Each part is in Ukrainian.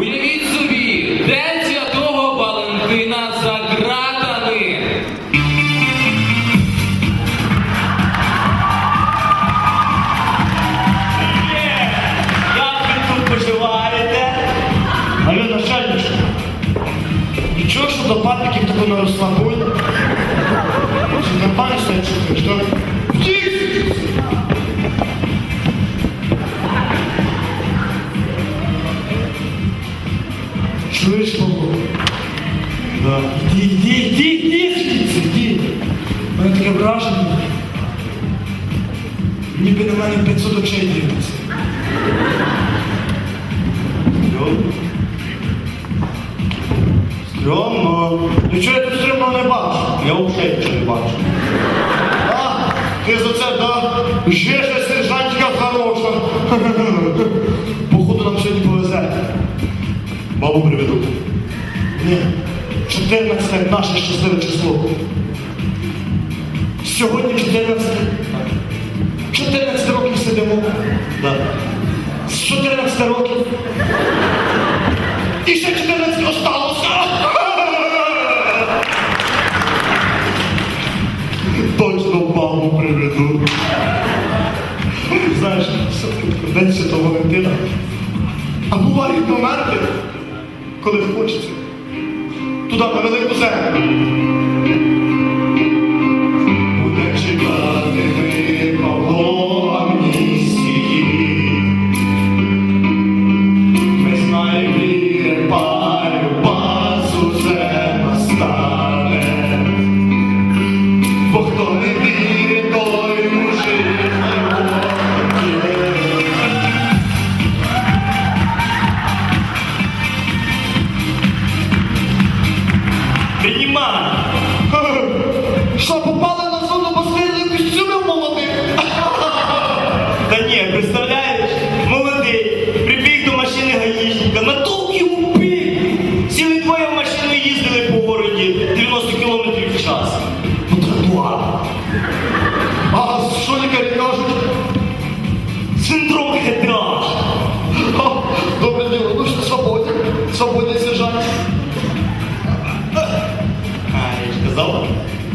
Уявіть собі, День Святого Валентина за ґратами. Як ви тут поживаєте? А ви начальничку. Нічого, що до папіків тебе не розслабує? Чи нормально себе чувствуєш, так? Чуєш, Павло? Да. Іди, іди, іди, іди звідси, іди. У мене таке враження. Ніби на мене 500 очей дивиться. Стрьомно. Нічого я тут стрімно не бачу. Я взагалі нічого не бачу. А, ти за це, да? Жежа сержантська хороша. Бабу приведу. Ні, 14 наше щасливе число. Сьогодні 14. 14 років сидимо. Да. З 14 років. І ще 14 осталося. Точно бабу приведу. Знаєш, День Святого Валентина. А бувають моменти, коли хочеться. Туди, на велику землю.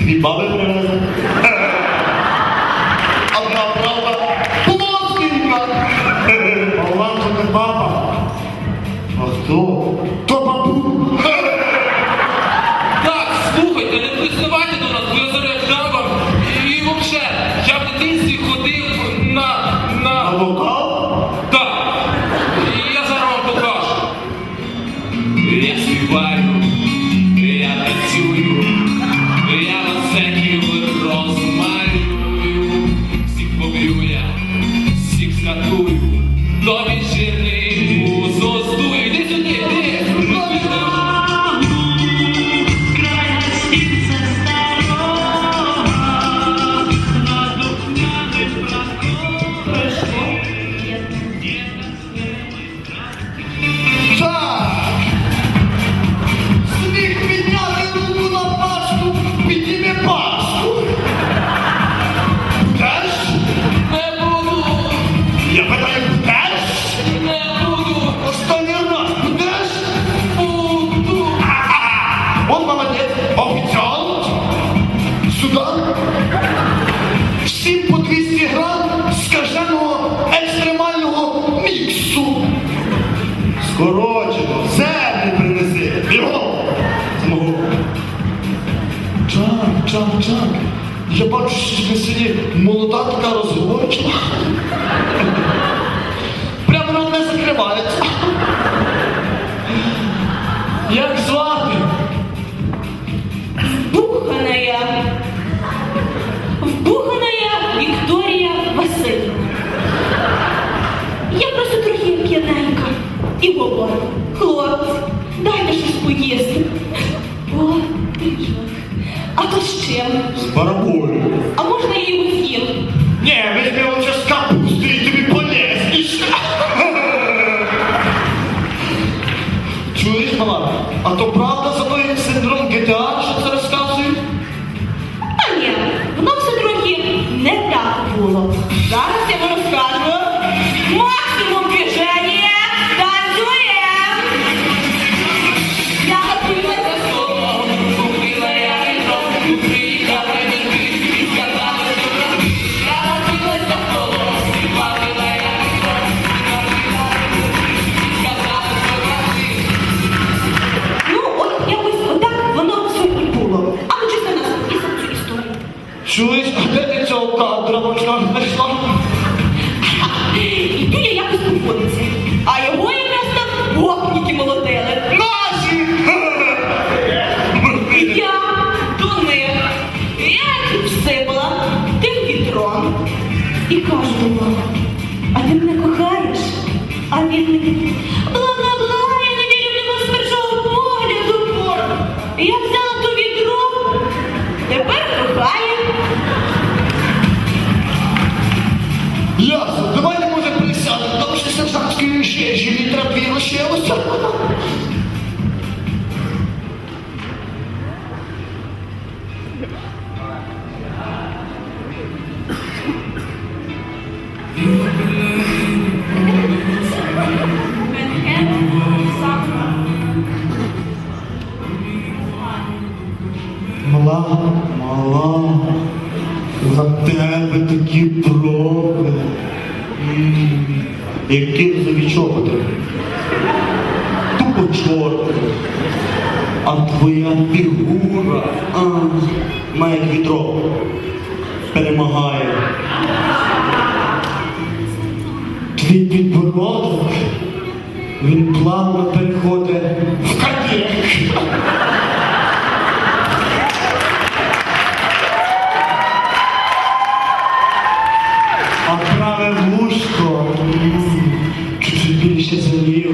నీ బాబాయ్ Я бачу, що на селі молода така розговорчива. Прямо на не закривається. А то с чем? С барабою. А можно я її з'їм? Не, візьми лучше з капусти і тобі полезніш. Чуєш, мала? А то правда за той синдром ГТА, що це розказує? Та ні, воно все трохи не так було. Зараз я вам розкажу. Tantra, Tantra, Tantra, мала, мала, за тебе такі брови, яким завічок. Тупо чорти, а твоя фігура а, має вітро, перемагає. Твій підбородок, він плавно переходить в катік.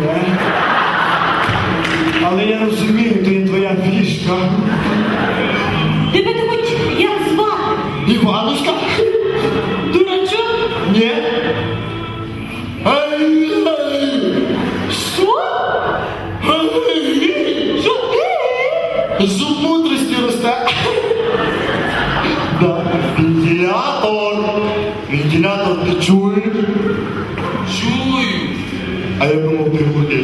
செய்கிறேன் కార్యక్రమం గురించి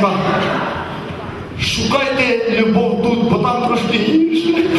Янка. Шукайте любов тут, бо там трошки гірше.